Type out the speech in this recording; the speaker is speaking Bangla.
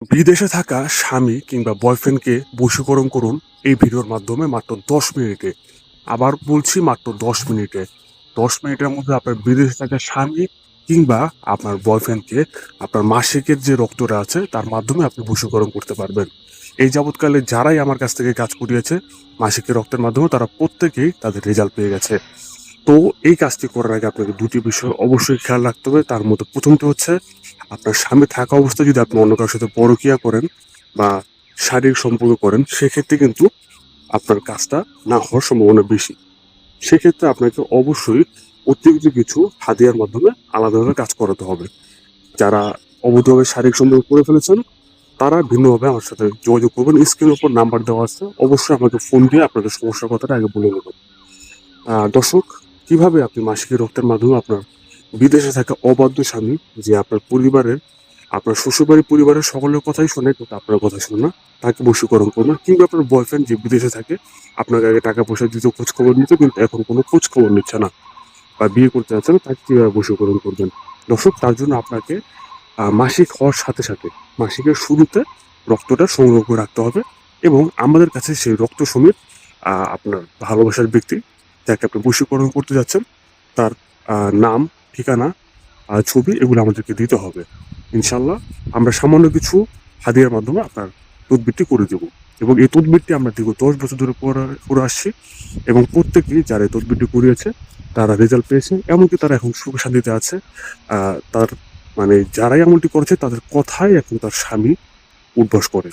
বিদেশে থাকা স্বামী কিংবা বয়ফ্রেন্ডকে বশীকরণ করুন এই ভিডিওর মাধ্যমে মাত্র দশ মিনিটে। আবার বলছি মাত্র দশ মিনিটে। দশ মিনিটের মধ্যে আপনার বিদেশে থাকা স্বামী কিংবা আপনার বয়ফ্রেন্ডকে আপনার মাসিকের যে রক্তটা আছে তার মাধ্যমে আপনি বশীকরণ করতে পারবেন। এই যাবৎকালে যারাই আমার কাছ থেকে কাজ করিয়েছে, মাসিকের রক্তের মাধ্যমে তারা প্রত্যেকেই তাদের রেজাল্ট পেয়ে গেছে। তো এই কাজটি করার আগে আপনাকে দুটি বিষয় অবশ্যই খেয়াল রাখতে হবে। তার মধ্যে প্রথমটি হচ্ছে আপনার স্বামী থাকা অবস্থায় যদি আপনি অন্য কারোর সাথে পরকিয়া করেন বা শারীরিক সম্পর্ক করেন, সেক্ষেত্রে কিন্তু আপনার কাজটা না হওয়ার সম্ভাবনা বেশি। সেক্ষেত্রে আপনাকে অবশ্যই অতিরিক্ত কিছু হাতিয়ার মাধ্যমে আলাদাভাবে কাজ করাতে হবে। যারা অবৈধভাবে শারীরিক সম্পর্ক করে ফেলেছেন, তারা ভিন্নভাবে আমার সাথে যোগাযোগ করবেন। স্ক্রিনের উপর নাম্বার দেওয়া আছে। অবশ্যই আমাকে ফোন দিয়ে আপনাদের সমস্যার কথাটা আগে বলে নেবেন। দর্শক, কীভাবে আপনি মাসিকের রক্তের মাধ্যমে আপনার বিদেশে থাকা অবাধ্য স্বামী যে আপনার পরিবারের, আপনার শ্বশুরবাড়ির পরিবারের সকলের কথাই শোনে, কিন্তু আপনার কথা শোনে না, তাকে বশীকরণ করবেন। কিংবা আপনার বয়ফ্রেন্ড যে বিদেশে থাকে, আপনাকে আগে টাকা পয়সা দিতে খোঁজ খবর নিত, কিন্তু এখন কোনো খোঁজ খবর নিচ্ছে না বা বিয়ে করতে যাচ্ছে না, তাকে কীভাবে বশীকরণ করবেন? দর্শক, তার জন্য আপনাকে মাসিক হওয়ার সাথে সাথে, মাসিকের শুরুতে রক্তটা সংগ্রহ করে রাখতে হবে এবং আমাদের কাছে সেই রক্ত সমীর আপনার ভালোবাসার ব্যক্তি, যাকে আপনি বশীকরণ করতে যাচ্ছেন, তার নাম ঠিকানা আর ছবি এগুলো আমাদেরকে দিতে হবে। ইনশাল্লাহ আমরা সামান্য কিছু হাদিয়ার মাধ্যমে আপনার তদবিরটি করে দেব এবং এই তদবিরটি আমরা দীর্ঘ দশ বছর ধরে করে- আসছি এবং প্রত্যেকেই যারা এই তদবিরটি করিয়েছে তারা রেজাল্ট পেয়েছে, এমনকি তারা এখন সুখ শান্তিতে আছে। তার মানে যারাই এমনটি করেছে তাদের কথাই এখন তার স্বামী উদ্বাস করে।